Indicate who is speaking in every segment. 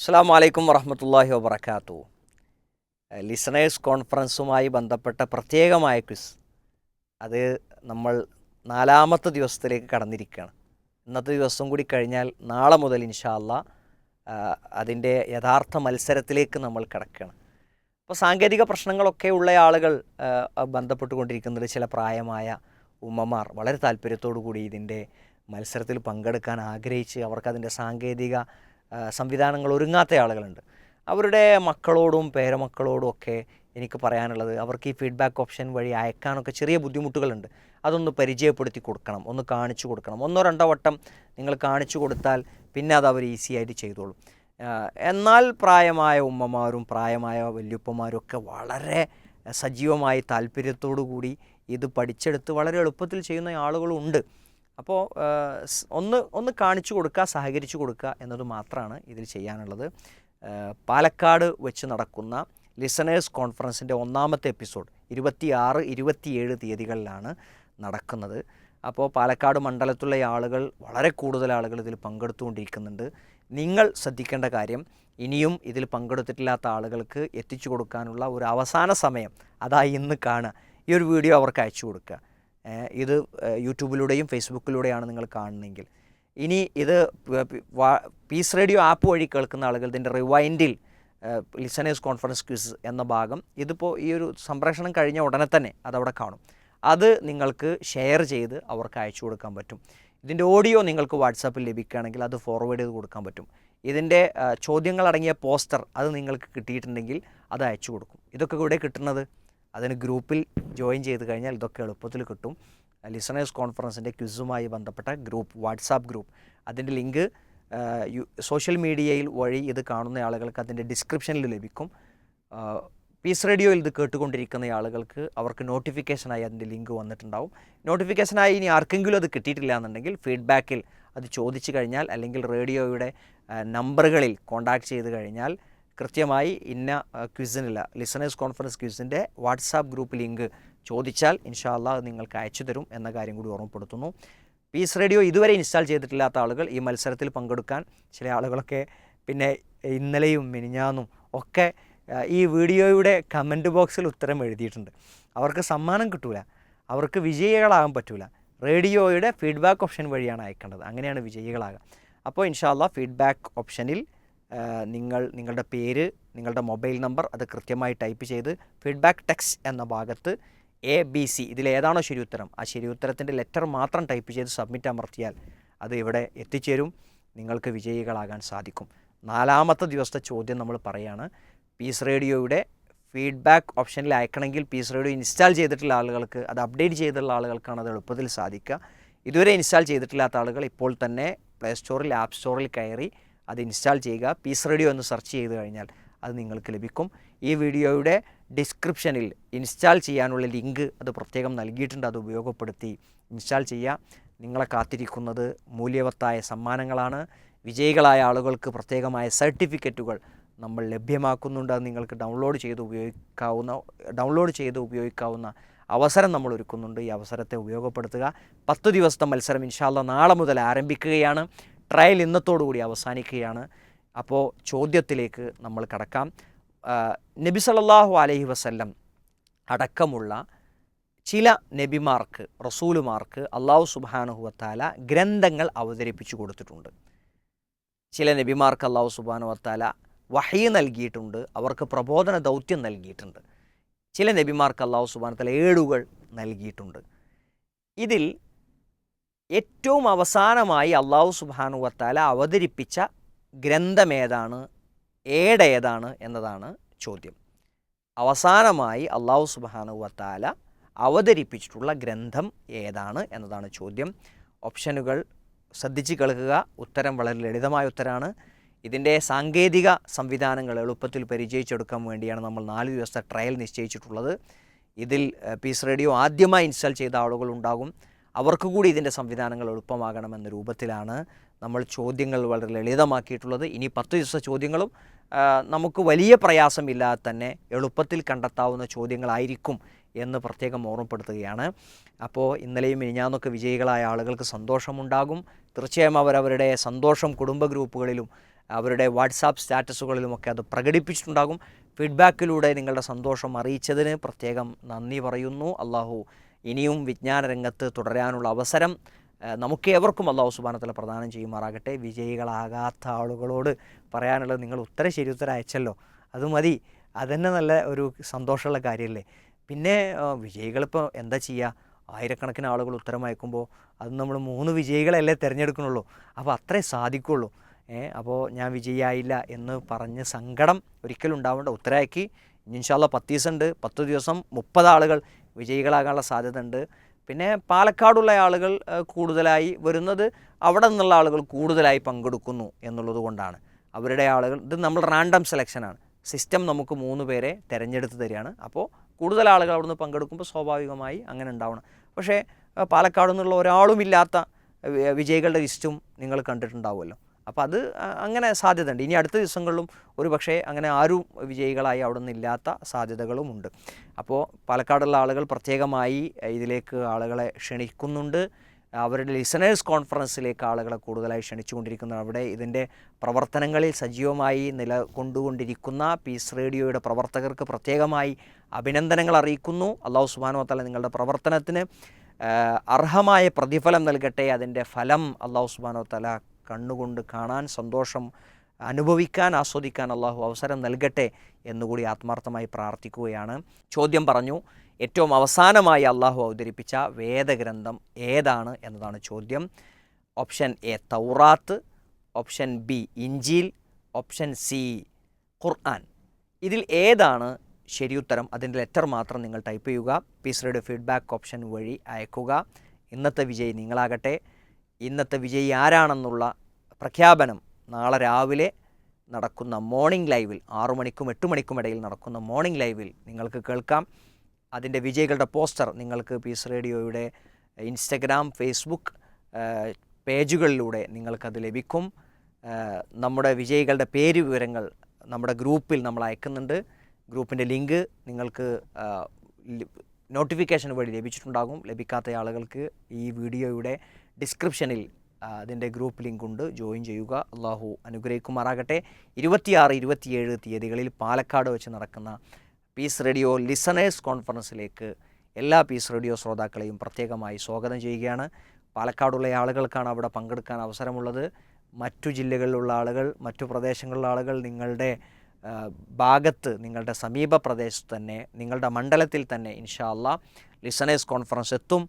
Speaker 1: അസ്സാം വലൈക്കും വറഹമത്തല്ലാഹി വബർക്കാത്തു ലിസണേഴ്സ് കോൺഫറൻസുമായി ബന്ധപ്പെട്ട പ്രത്യേകമായ ക്വിസ്. അത് നമ്മൾ നാലാമത്തെ ദിവസത്തിലേക്ക് കടന്നിരിക്കുകയാണ്. ഇന്നത്തെ ദിവസം കൂടി കഴിഞ്ഞാൽ നാളെ മുതൽ ഇൻഷാല്ല അതിന്റെ യഥാർത്ഥ മത്സരത്തിലേക്ക് നമ്മൾ കിടക്കുകയാണ്. അപ്പോൾ സാങ്കേതിക പ്രശ്നങ്ങളൊക്കെ ഉള്ള ആളുകൾ ബന്ധപ്പെട്ടുകൊണ്ടിരിക്കുന്നത് ചില പ്രായമായ ഉമ്മമാർ വളരെ താല്പര്യത്തോടു കൂടി ഇതിന്റെ മത്സരത്തിൽ പങ്കെടുക്കാൻ ആഗ്രഹിച്ച് അവർക്കതിന്റെ സാങ്കേതിക സംവിധാനങ്ങൾ ഒരുങ്ങാത്ത ആളുകളുണ്ട്. അവരുടെ മക്കളോടും പേരമക്കളോടും ഒക്കെ എനിക്ക് പറയാനുള്ളത് അവർക്ക് ഈ ഫീഡ്ബാക്ക് ഓപ്ഷൻ വഴി അയക്കാനൊക്കെ ചെറിയ ബുദ്ധിമുട്ടുകളുണ്ട്. അതൊന്ന് പരിചയപ്പെടുത്തി കൊടുക്കണം ഒന്ന് കാണിച്ചു കൊടുക്കണം. ഒന്നോ രണ്ടോ വട്ടം നിങ്ങൾ കാണിച്ചു കൊടുത്താൽ പിന്നെ അത് അവർ ഈസി ആയിട്ട് ചെയ്തോളും. എന്നാൽ പ്രായമായ ഉമ്മമാരും പ്രായമായ വല്യുപ്പമാരും ഒക്കെ വളരെ സജീവമായി താല്പര്യത്തോടു കൂടി ഇത് പഠിച്ചെടുത്ത് വളരെ എളുപ്പത്തിൽ ചെയ്യുന്ന ആളുകളും ഉണ്ട് അപ്പോൾ ഒന്ന് ഒന്ന് കാണിച്ചു കൊടുക്കുക സഹകരിച്ചു കൊടുക്കുക എന്നത് മാത്രമാണ് ഇതിൽ ചെയ്യാനുള്ളത്. പാലക്കാട് വെച്ച് നടക്കുന്ന ലിസണേഴ്സ് കോൺഫറൻസിന്റെ ഒന്നാമത്തെ എപ്പിസോഡ് ഇരുപത്തിയാറ് ഇരുപത്തിയേഴ് തീയതികളിലാണ് നടക്കുന്നത്. അപ്പോൾ പാലക്കാട് മണ്ഡലത്തിലുള്ള ആളുകൾ വളരെ കൂടുതൽ ആളുകൾ ഇതിൽ പങ്കെടുത്തുകൊണ്ടിരിക്കുന്നുണ്ട്. നിങ്ങൾ ശ്രദ്ധിക്കേണ്ട കാര്യം ഇനിയും ഇതിൽ പങ്കെടുത്തിട്ടില്ലാത്ത ആളുകൾക്ക് എത്തിച്ചു കൊടുക്കാനുള്ള ഒരു അവസാന സമയം അതായി ഇന്ന് കാണുക. ഈ ഒരു വീഡിയോ അവർക്ക് അയച്ചു കൊടുക്കുക. ഇത് യൂട്യൂബിലൂടെയും ഫേസ്ബുക്കിലൂടെയാണ് നിങ്ങൾ കാണുന്നതെങ്കിൽ ഇനി ഇത് പീസ് റേഡിയോ ആപ്പ് വഴി കേൾക്കുന്ന ആളുകൾ ഇതിന്റെ റിവൈൻഡിൽ ലിസണേഴ്സ് കോൺഫറൻസ് ക്വിസ് എന്ന ഭാഗം ഇതിപ്പോൾ ഈ ഒരു സംപ്രേഷണം കഴിഞ്ഞ ഉടനെ തന്നെ അതവിടെ കാണും. അത് നിങ്ങൾക്ക് ഷെയർ ചെയ്ത് അവർക്ക് അയച്ചു കൊടുക്കാൻ പറ്റും. ഇതിന്റെ ഓഡിയോ നിങ്ങൾക്ക് വാട്സാപ്പിൽ ലഭിക്കുകയാണെങ്കിൽ അത് ഫോർവേഡ് ചെയ്ത് കൊടുക്കാൻ പറ്റും. ഇതിന്റെ ചോദ്യങ്ങളടങ്ങിയ പോസ്റ്റർ അത് നിങ്ങൾക്ക് കിട്ടിയിട്ടുണ്ടെങ്കിൽ അത് അയച്ചു കൊടുക്കും. ഇതൊക്കെ ഇവിടെ കിട്ടുന്നത്? അതിന് ഗ്രൂപ്പിൽ ജോയിൻ ചെയ്ത് കഴിഞ്ഞാൽ ഇതൊക്കെ എളുപ്പത്തിൽ കിട്ടും. ലിസണേഴ്സ് കോൺഫറൻസിന്റെ ക്വിസുമായി ബന്ധപ്പെട്ട ഗ്രൂപ്പ് വാട്സാപ്പ് ഗ്രൂപ്പ്. അതിന്റെ ലിങ്ക് സോഷ്യൽ മീഡിയയിൽ വഴി ഇത് കാണുന്ന ആളുകൾക്ക് അതിന്റെ ഡിസ്ക്രിപ്ഷനിൽ ലഭിക്കും. പീസ് റേഡിയോയിൽ ഇത് കേട്ടുകൊണ്ടിരിക്കുന്ന ആളുകൾക്ക് അവർക്ക് നോട്ടിഫിക്കേഷനായി അതിന്റെ ലിങ്ക് വന്നിട്ടുണ്ടാവും. നോട്ടിഫിക്കേഷനായി ഇനി ആർക്കെങ്കിലും അത് കിട്ടിയിട്ടില്ല എന്നുണ്ടെങ്കിൽ ഫീഡ്ബാക്കിൽ അത് ചോദിച്ചു കഴിഞ്ഞാൽ അല്ലെങ്കിൽ റേഡിയോയുടെ നമ്പറുകളിൽ കോൺടാക്ട് ചെയ്ത് കഴിഞ്ഞാൽ കൃത്യമായി ഇന്ന ആ, ക്വിസിനില്ല ലിസണേഴ്സ് കോൺഫറൻസ് ക്വിസിന്റെ വാട്സാപ്പ് ഗ്രൂപ്പ് ലിങ്ക് ചോദിച്ചാൽ ഇൻഷാല്ല നിങ്ങൾക്ക് അയച്ചു തരും എന്ന കാര്യം കൂടി ഓർമ്മപ്പെടുത്തുന്നു. പീസ് റേഡിയോ ഇതുവരെ ഇൻസ്റ്റാൾ ചെയ്തിട്ടില്ലാത്ത ആളുകൾ ഈ മത്സരത്തിൽ പങ്കെടുക്കാൻ ചില ആളുകളൊക്കെ പിന്നെ ഇന്നലെയും മിനിഞ്ഞാന്നും ഒക്കെ ഈ വീഡിയോയുടെ കമന്റ് ബോക്സിൽ ഉത്തരം എഴുതിയിട്ടുണ്ട്. അവർക്ക് സമ്മാനം കിട്ടൂല. അവർക്ക് വിജയികളാകാൻ പറ്റൂല. റേഡിയോയുടെ ഫീഡ്ബാക്ക് ഓപ്ഷൻ വഴിയാണ് അയക്കേണ്ടത്. അങ്ങനെയാണ് വിജയികളാകുക. അപ്പോൾ ഇൻഷാല്ല ഫീഡ്ബാക്ക് ഓപ്ഷനിൽ നിങ്ങൾ നിങ്ങളുടെ പേര് നിങ്ങളുടെ മൊബൈൽ നമ്പർ അത് കൃത്യമായി ടൈപ്പ് ചെയ്ത് ഫീഡ്ബാക്ക് ടെക്സ്റ്റ് എന്ന ഭാഗത്ത് എ ബി സി ഇതിലേതാണോ ഉത്തരം ആ ശരി ഉത്തരത്തിന്റെ ലെറ്റർ മാത്രം ടൈപ്പ് ചെയ്ത് സബ്മിറ്റ് അമർത്തിയാൽ അത് ഇവിടെ എത്തിച്ചേരും. നിങ്ങൾക്ക് വിജയികളാകാൻ സാധിക്കും. നാലാമത്തെ ദിവസത്തെ ചോദ്യം നമ്മൾ പറയുകയാണ് പീസ് റേഡിയോയുടെ ഫീഡ്ബാക്ക് ഓപ്ഷനിൽ അയക്കണമെങ്കിൽ പീസ് റേഡിയോ ഇൻസ്റ്റാൾ ചെയ്തിട്ടുള്ള ആളുകൾക്ക് അത് അപ്ഡേറ്റ് ചെയ്തിട്ടുള്ള ആളുകൾക്കാണ് അത് എളുപ്പത്തിൽ സാധിക്കുക. ഇതുവരെ ഇൻസ്റ്റാൾ ചെയ്തിട്ടില്ലാത്ത ആളുകൾ ഇപ്പോൾ തന്നെ പ്ലേ സ്റ്റോറിൽ ആപ്പ് സ്റ്റോറിൽ കയറി അത് ഇൻസ്റ്റാൾ ചെയ്യുക പീസ് റേഡിയോ എന്ന് സെർച്ച് ചെയ്ത് കഴിഞ്ഞാൽ അത് നിങ്ങൾക്ക് ലഭിക്കും. ഈ വീഡിയോയുടെ ഡിസ്ക്രിപ്ഷനിൽ ഇൻസ്റ്റാൾ ചെയ്യാനുള്ള ലിങ്ക് അത് പ്രത്യേകം നൽകിയിട്ടുണ്ട് അത് ഉപയോഗപ്പെടുത്തി ഇൻസ്റ്റാൾ ചെയ്യുക. നിങ്ങളെ കാത്തിരിക്കുന്നത് മൂല്യവത്തായ സമ്മാനങ്ങളാണ്. വിജയികളായ ആളുകൾക്ക് പ്രത്യേകമായ സർട്ടിഫിക്കറ്റുകൾ നമ്മൾ ലഭ്യമാക്കുന്നുണ്ട്. അത് നിങ്ങൾക്ക് ഡൗൺലോഡ് ചെയ്ത് ഉപയോഗിക്കാവുന്ന ഡൗൺലോഡ് ചെയ്ത് ഉപയോഗിക്കാവുന്ന അവസരം നമ്മൾ ഒരുക്കുന്നുണ്ട്. ഈ അവസരത്തെ ഉപയോഗപ്പെടുത്തുക. പത്ത് ദിവസത്തെ മത്സരം ഇൻഷാല്ല നാളെ മുതൽ ആരംഭിക്കുകയാണ്. ട്രയൽ ഇന്നത്തോടുകൂടി അവസാനിക്കുകയാണ്. അപ്പോൾ ചോദ്യത്തിലേക്ക് നമ്മൾ കടക്കാം. നബി സല്ലല്ലാഹു അലൈഹി വസല്ലം അടക്കമുള്ള ചില നബിമാർക്ക് റസൂലുമാർക്ക് അള്ളാഹു സുബാനുഹുവത്താല ഗ്രന്ഥങ്ങൾ അവതരിപ്പിച്ചു കൊടുത്തിട്ടുണ്ട്. ചില നബിമാർക്ക് അള്ളാഹു സുബാനുവത്താല വഹി നൽകിയിട്ടുണ്ട്. അവർക്ക് പ്രബോധന ദൗത്യം നൽകിയിട്ടുണ്ട്. ചില നബിമാർക്ക് അള്ളാഹു സുബാനത്തല ഏടുകൾ നൽകിയിട്ടുണ്ട്. ഇതിൽ ഏറ്റവും അവസാനമായി അള്ളാഹു സുബാനുവത്താല അവതരിപ്പിച്ച ഗ്രന്ഥമേതാണ് ഏടേതാണ് എന്നതാണ് ചോദ്യം. അവസാനമായി അള്ളാഹു സുബാനുവത്താല അവതരിപ്പിച്ചിട്ടുള്ള ഗ്രന്ഥം ഏതാണ് എന്നതാണ് ചോദ്യം. ഓപ്ഷനുകൾ ശ്രദ്ധിച്ച് കേൾക്കുക. ഉത്തരം വളരെ ലളിതമായ ഉത്തരമാണ് ഇതിന്റെ സാങ്കേതിക സംവിധാനങ്ങൾ എളുപ്പത്തിൽ പരിചയിച്ചെടുക്കാൻ വേണ്ടിയാണ് നമ്മൾ നാല് ദിവസത്തെ ട്രയൽ നിശ്ചയിച്ചിട്ടുള്ളത്. ഇതിൽ പീസ് റേഡിയോ ആദ്യമായി ഇൻസ്റ്റാൾ ചെയ്ത ആളുകൾ ഉണ്ടാകും. അവർക്ക് കൂടി ഇതിന്റെ സംവിധാനങ്ങൾ എളുപ്പമാകണമെന്ന രൂപത്തിലാണ് നമ്മൾ ചോദ്യങ്ങൾ വളരെ ലളിതമാക്കിയിട്ടുള്ളത്. ഇനി പത്ത് ദിവസത്തെ ചോദ്യങ്ങളും നമുക്ക് വലിയ പ്രയാസമില്ലാതെ തന്നെ എളുപ്പത്തിൽ കണ്ടെത്താവുന്ന ചോദ്യങ്ങളായിരിക്കും എന്ന് പ്രത്യേകം ഓർമ്മപ്പെടുത്തുകയാണ്. അപ്പോൾ ഇന്നലെയും മിനിഞ്ഞാന്നൊക്കെ വിജയികളായ ആളുകൾക്ക് സന്തോഷമുണ്ടാകും. തീർച്ചയായും അവരവരുടെ സന്തോഷം കുടുംബ ഗ്രൂപ്പുകളിലും അവരുടെ വാട്സാപ്പ് സ്റ്റാറ്റസുകളിലുമൊക്കെ അത് പ്രകടിപ്പിച്ചിട്ടുണ്ടാകും. ഫീഡ്ബാക്കിലൂടെ നിങ്ങളുടെ സന്തോഷം അറിയിച്ചതിന് പ്രത്യേകം നന്ദി പറയുന്നു. അള്ളാഹു ഇനിയും വിജ്ഞാന രംഗത്ത് തുടരാനുള്ള അവസരം ഏഹ്, നമുക്ക് ഏവർക്കും അള്ളാഹു സുബാനത്തല പ്രദാനം ചെയ്യുമാറാകട്ടെ. വിജയികളാകാത്ത ആളുകളോട് പറയാനുള്ളത് നിങ്ങൾ ഉത്തര ശരി അയച്ചല്ലോ. അത് മതി. അതന്നെ നല്ല ഒരു സന്തോഷമുള്ള കാര്യമല്ലേ? പിന്നെ വിജയികളിപ്പോൾ എന്താ ചെയ്യുക ആയിരക്കണക്കിന് ആളുകൾ ഉത്തരം അയക്കുമ്പോൾ അത് നമ്മൾ മൂന്ന് വിജയികളല്ലേ തിരഞ്ഞെടുക്കണുള്ളൂ അപ്പോൾ അത്രേ സാധിക്കുള്ളൂ. ഏ അപ്പോൾ ഞാൻ വിജയിയായില്ല എന്ന് പറഞ്ഞ് സങ്കടം ഒരിക്കലും ഉണ്ടാവേണ്ട. ഉത്തരമാക്കി ഇൻഷാല്ല പത്ത് ദിവസം ഉണ്ട് പത്ത് ദിവസം മുപ്പത് ആളുകൾ വിജയികളാകാനുള്ള സാധ്യത ഉണ്ട് പിന്നെ പാലക്കാടുള്ള ആളുകൾ കൂടുതലായി വരുന്നത് അവിടെ നിന്നുള്ള ആളുകൾ കൂടുതലായി പങ്കെടുക്കുന്നു എന്നുള്ളത് കൊണ്ടാണ്. അവരുടെ ആളുകൾ ഇത് നമ്മൾ റാൻഡം സെലക്ഷനാണ് സിസ്റ്റം നമുക്ക് മൂന്ന് പേരെ തിരഞ്ഞെടുത്ത് തരികയാണ്. അപ്പോൾ കൂടുതൽ ആളുകൾ അവിടുന്ന് പങ്കെടുക്കുമ്പോൾ സ്വാഭാവികമായി അങ്ങനെ ഉണ്ടാവണം. പക്ഷേ പാലക്കാട് നിന്നുള്ള ഒരാളുമില്ലാത്ത വിജയികളുടെ ലിസ്റ്റും നിങ്ങൾ കണ്ടിട്ടുണ്ടാവുമല്ലോ. അപ്പോൾ അത് അങ്ങനെ സാധ്യതയുണ്ട്. ഇനി അടുത്ത ദിവസങ്ങളിലും ഒരു പക്ഷേ അങ്ങനെ ആരും വിജയികളായി അവിടെ നിന്നില്ലാത്ത സാധ്യതകളുമുണ്ട് അപ്പോൾ പാലക്കാടുള്ള ആളുകൾ പ്രത്യേകമായി ഇതിലേക്ക് ആളുകളെ ക്ഷണിക്കുന്നുണ്ട്. അവരുടെ ലിസണേഴ്സ് കോൺഫറൻസിലേക്ക് ആളുകളെ കൂടുതലായി ക്ഷണിച്ചുകൊണ്ടിരിക്കുന്നു. അവിടെ ഇതിന്റെ പ്രവർത്തനങ്ങളിൽ സജീവമായി നിലകൊണ്ടുകൊണ്ടിരിക്കുന്ന പീസ് റേഡിയോയുടെ പ്രവർത്തകർക്ക് പ്രത്യേകമായി അഭിനന്ദനങ്ങൾ അറിയിക്കുന്നു. അള്ളാഹു സുബാനോ തല നിങ്ങളുടെ പ്രവർത്തനത്തിന് അർഹമായ പ്രതിഫലം നൽകട്ടെ. അതിന്റെ ഫലം അള്ളാഹു സുബാനോ തല കണ്ണുകൊണ്ട് കാണാൻ സന്തോഷം അനുഭവിക്കാൻ ആസ്വദിക്കാൻ അള്ളാഹു അവസരം നൽകട്ടെ എന്നുകൂടി ആത്മാർത്ഥമായി പ്രാർത്ഥിക്കുകയാണ്. ചോദ്യം പറഞ്ഞു ഏറ്റവും അവസാനമായി അള്ളാഹു അവതരിപ്പിച്ച വേദഗ്രന്ഥം ഏതാണ് എന്നതാണ് ചോദ്യം. ഓപ്ഷൻ എ തൗറാത്ത് ഓപ്ഷൻ ബി ഇഞ്ചീൽ ഓപ്ഷൻ സി ഖുർആൻ. ഇതിൽ ഏതാണ് ശരിയുത്തരം അതിന്റെ ലെറ്റർ മാത്രം നിങ്ങൾ ടൈപ്പ് ചെയ്യുക. പീസറയുടെ ഫീഡ്ബാക്ക് ഓപ്ഷൻ വഴി അയക്കുക. ഇന്നത്തെ വിജയി നിങ്ങളാകട്ടെ. ഇന്നത്തെ വിജയി ആരാണെന്നുള്ള പ്രഖ്യാപനം നാളെ രാവിലെ നടക്കുന്ന മോർണിംഗ് ലൈവിൽ ആറു മണിക്കും എട്ട് മണിക്കും ഇടയിൽ നടക്കുന്ന മോർണിംഗ് ലൈവിൽ നിങ്ങൾക്ക് കേൾക്കാം. അതിന്റെ വിജയികളുടെ പോസ്റ്റർ നിങ്ങൾക്ക് പീസ് റേഡിയോയുടെ ഇൻസ്റ്റഗ്രാം ഫേസ്ബുക്ക് പേജുകളിലൂടെ നിങ്ങൾക്കത് ലഭിക്കും. നമ്മുടെ വിജയികളുടെ പേര് വിവരങ്ങൾ നമ്മുടെ ഗ്രൂപ്പിൽ നമ്മൾ അയക്കുന്നുണ്ട്. ഗ്രൂപ്പിന്റെ ലിങ്ക് നിങ്ങൾക്ക് നോട്ടിഫിക്കേഷൻ വഴി ലഭിച്ചിട്ടുണ്ടാകും. ലഭിക്കാത്ത ആളുകൾക്ക് ഈ വീഡിയോയുടെ ഡിസ്ക്രിപ്ഷനിൽ അതിന്റെ ഗ്രൂപ്പ് ലിങ്ക് ഉണ്ട്. ജോയിൻ ചെയ്യുക. അള്ളാഹു അനുഗ്രഹിക്കുമാറാകട്ടെ. ഇരുപത്തിയാറ് ഇരുപത്തിയേഴ് തീയതികളിൽ പാലക്കാട് വെച്ച് നടക്കുന്ന പീസ് റേഡിയോ ലിസണേഴ്സ് കോൺഫറൻസിലേക്ക് എല്ലാ പീസ് റേഡിയോ ശ്രോതാക്കളെയും പ്രത്യേകമായി സ്വാഗതം ചെയ്യുകയാണ്. പാലക്കാടുള്ള ആളുകൾക്കാണ് അവിടെ പങ്കെടുക്കാൻ അവസരമുള്ളത്. മറ്റു ജില്ലകളിലുള്ള ആളുകൾ മറ്റു പ്രദേശങ്ങളിലുള്ള ആളുകൾ നിങ്ങളുടെ ഭാഗത്ത് നിങ്ങളുടെ സമീപ പ്രദേശത്ത് തന്നെ നിങ്ങളുടെ മണ്ഡലത്തിൽ തന്നെ ഇൻഷാ അള്ളാഹ് ലിസണേഴ്സ് കോൺഫറൻസ് എത്തും.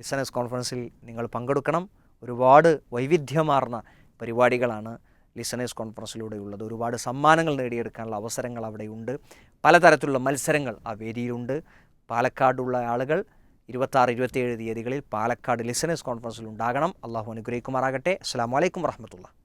Speaker 1: ലിസണേഴ്സ് കോൺഫറൻസിൽ നിങ്ങൾ പങ്കെടുക്കണം. ഒരുപാട് വൈവിധ്യമാർന്ന പരിപാടികളാണ് ലിസണേഴ്സ് കോൺഫറൻസിലൂടെ ഉള്ളത്. ഒരുപാട് സമ്മാനങ്ങൾ നേടിയെടുക്കാനുള്ള അവസരങ്ങൾ അവിടെയുണ്ട് പലതരത്തിലുള്ള മത്സരങ്ങൾ ആ വേദിയിലുണ്ട് പാലക്കാടുള്ള ആളുകൾ ഇരുപത്താറ് ഇരുപത്തിയേഴ് തീയതികളിൽ പാലക്കാട് ലിസണേഴ്സ് കോൺഫറൻസിൽ ഉണ്ടാകണം. അള്ളാഹു അനുഗ്രഹിക്കുമാറാകട്ടെ. അസ്സാം വലൈക്കും വറഹമത്തുള്ള